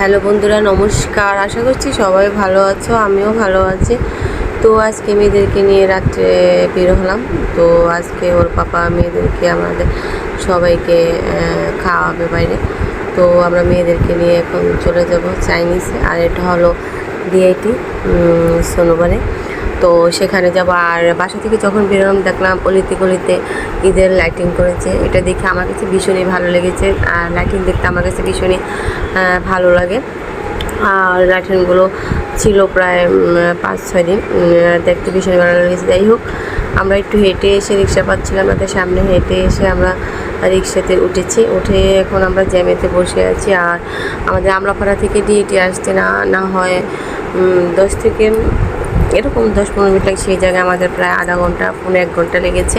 Hello বন্ধুরা, নমস্কার। আশা করছি সবাই ভালো আছো, আমিও ভালো আছি। তো আজকে মেয়েদেরকে নিয়ে রাত্রে বের হলাম। তো আজকে ওর পাপা মেয়েদেরকে আমাদের সবাইকে খাওয়াবে বাইরে। তো আমরা মেয়েদেরকে নিয়ে এখন চলে যাব চাইনিজ। আর এটা হলো ডিআইটি সোনোবারে তো সেখানে যাব। আর বাসা থেকে যখন বেরোলাম, দেখলাম অলিতে গলিতে ঈদের লাইটিং করেছে। এটা দেখে আমার কাছে ভীষণই ভালো লেগেছে। আর লাইটিং দেখতে আমার কাছে ভীষণই ভালো লাগে। আর লাইটিংগুলো ছিল প্রায় পাঁচ, ছয় দিন। দেখতে ভীষণ ভালো লেগেছে। যাই হোক, আমরা একটু হেঁটে এসে রিক্সা পাচ্ছিলাম। তাদের সামনে হেঁটে এসে আমরা রিক্সাতে উঠেছি। উঠে এখন আমরা জ্যামেতে বসে আছি। আর আমাদের আমলাপাড়া থেকে ডিএটি আসতে না না হয় দশ থেকে এরকম দশ পনেরো মিনিট লাগে সেই জায়গায় আমাদের প্রায় আধা ঘণ্টা, পৌনে এক ঘণ্টা লেগেছে।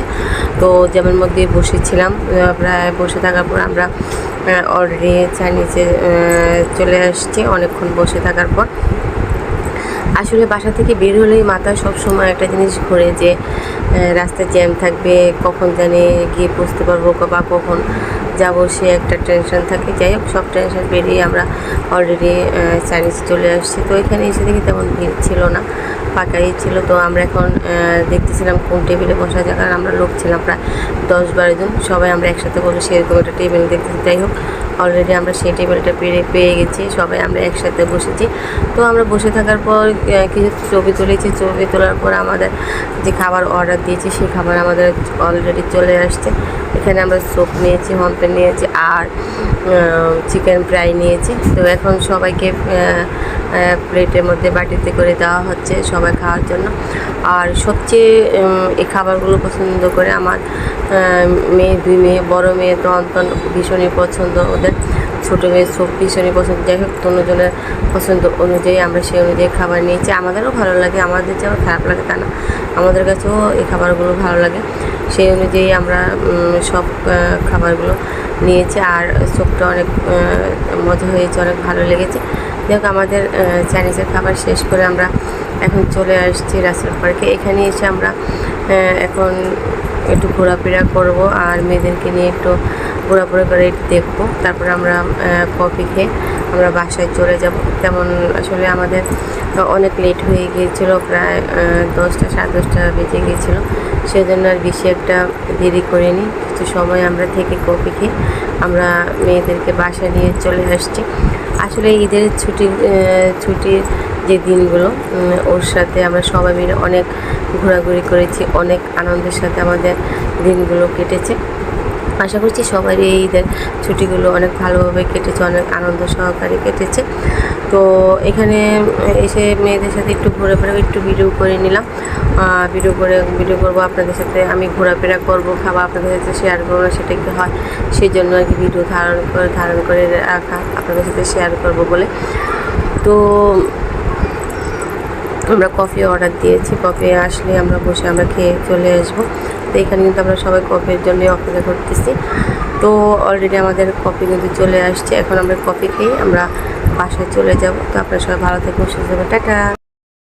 তো জ্যামের মধ্যে বসেছিলাম প্রায় বসে থাকার পর আমরা অলরেডি চাইনিজে চলে আসছি অনেকক্ষণ বসে থাকার পর। আসলে বাসা থেকে বের হলেই মাথা সব সময় একটা জিনিস ঘোরে যে রাস্তায় জ্যাম থাকবে, কখন জানি গিয়ে পৌঁছতে পারব বা কখন যাব, সে একটা টেনশন থাকে। যাই হোক, সব টেনশন বেরিয়ে আমরা অলরেডি চাইনিজ চলে আসছি। তো এখানে এসে দেখি তেমন ভিড় ছিল না। ফাঁকাই ছিল, তো আমরা এখন দেখতেছিলাম কোন টেবিলে বসা যায় কারণ আমরা লোক ছিলাম প্রায় দশ বারো জন, সবাই আমরা একসাথে বসে সেরকম একটা টেবিল দেখতেছি। যাই হোক অলরেডি আমরা সেই টেবিলটা পেয়ে পেয়ে গেছি, সবাই আমরা একসাথে বসেছি। তো আমরা বসে থাকার পর কিছু ছবি তুলেছি, ছবি তোলার পর আমাদের যে খাবার অর্ডার দিয়েছি, সেই খাবার আমাদের অলরেডি চলে আসছে। এখানে আমরা স্যুপ নিয়েছি হম্পেন নিয়েছি, আর চিকেন ফ্রাই নিয়েছি। তো এখন সবাইকে প্লেটের মধ্যে বাটিতে করে দেওয়া হচ্ছে সবাই খাওয়ার জন্য। আর সবচেয়ে এই খাবারগুলো পছন্দ করে আমার মেয়ে, দুই মেয়ে, বড় মেয়ে তো অন্তন ভীষণই পছন্দ ওদের, ছোটো মেয়ে সব ভীষণই পছন্দ। যাই হোক, অন্যজনের পছন্দ অনুযায়ী আমরা সেই অনুযায়ী খাবার নিয়েছি। আমাদেরও ভালো লাগে, আমাদের যে আবার খারাপ লাগে তা না, আমাদের কাছেও এই খাবারগুলো ভালো লাগে। সেই অনুযায়ী আমরা সব খাবারগুলো নিয়েছি আর স্যুপটা অনেক মজা হয়েছে, অনেক ভালো লেগেছে। যাই আমাদের চাইনিজের খাবার শেষ করে আমরা এখন চলে আসছি রাস্তার পার্কে। এখানে এসে আমরা এখন একটু ঘোরাফেরা করব আর মেয়েদেরকে নিয়ে একটু ঘোরাফোরা করে দেখব। তারপর আমরা কফি খেয়ে আমরা বাসায় চলে যাব। তেমন আসলে আমাদের অনেক লেট হয়ে গিয়েছিল, প্রায় দশটা, সাড়ে দশটা বেজে গিয়েছিল। সেজন্য আর বেশি একটা দেরি করিনি। কিছু সময় আমরা থেকে কফি খেয়ে আমরা মেয়েদেরকে বাসায় নিয়ে চলে আসছি। আসলে ঈদের ছুটি ছুটির যে দিনগুলো ওর সাথে আমরা সবাই মিলে অনেক ঘোরাঘুরি করেছি, অনেক আনন্দের সাথে আমাদের দিনগুলো কেটেছে। আশা করছি সবারই এই ঈদের ছুটিগুলো অনেক ভালোভাবে কেটেছে, অনেক আনন্দ সহকারে কেটেছে। তো এখানে এসে মেয়েদের সাথে একটু ঘোরাফেরা একটু ভিডিও করে নিলাম। ভিডিও করে ভিডিও করব, আপনাদের সাথে আমি ঘোরাফেরা করব খাবার আপনাদের সাথে শেয়ার করব, না সেটা কি হয় সেই জন্য আর কি ভিডিও ধারণ করে ধারণ করে রাখা, আপনাদের সাথে শেয়ার করব বলে। তো আমরা কফি অর্ডার দিয়েছি। কফি আসলে আমরা বসে আমরা খেয়ে চলে আসব। তো এখানে কিন্তু আমরা সবাই কফির জন্য অপেক্ষা করতেছি। তো অলরেডি আমাদের কফি কিন্তু চলে আসছে। এখন আমরা কফি খেয়ে আমরা বাসায় চলে যাব। তো আপনারা সবাই ভালো থাকবেন, সুস্থ থাকবেন। টাটা!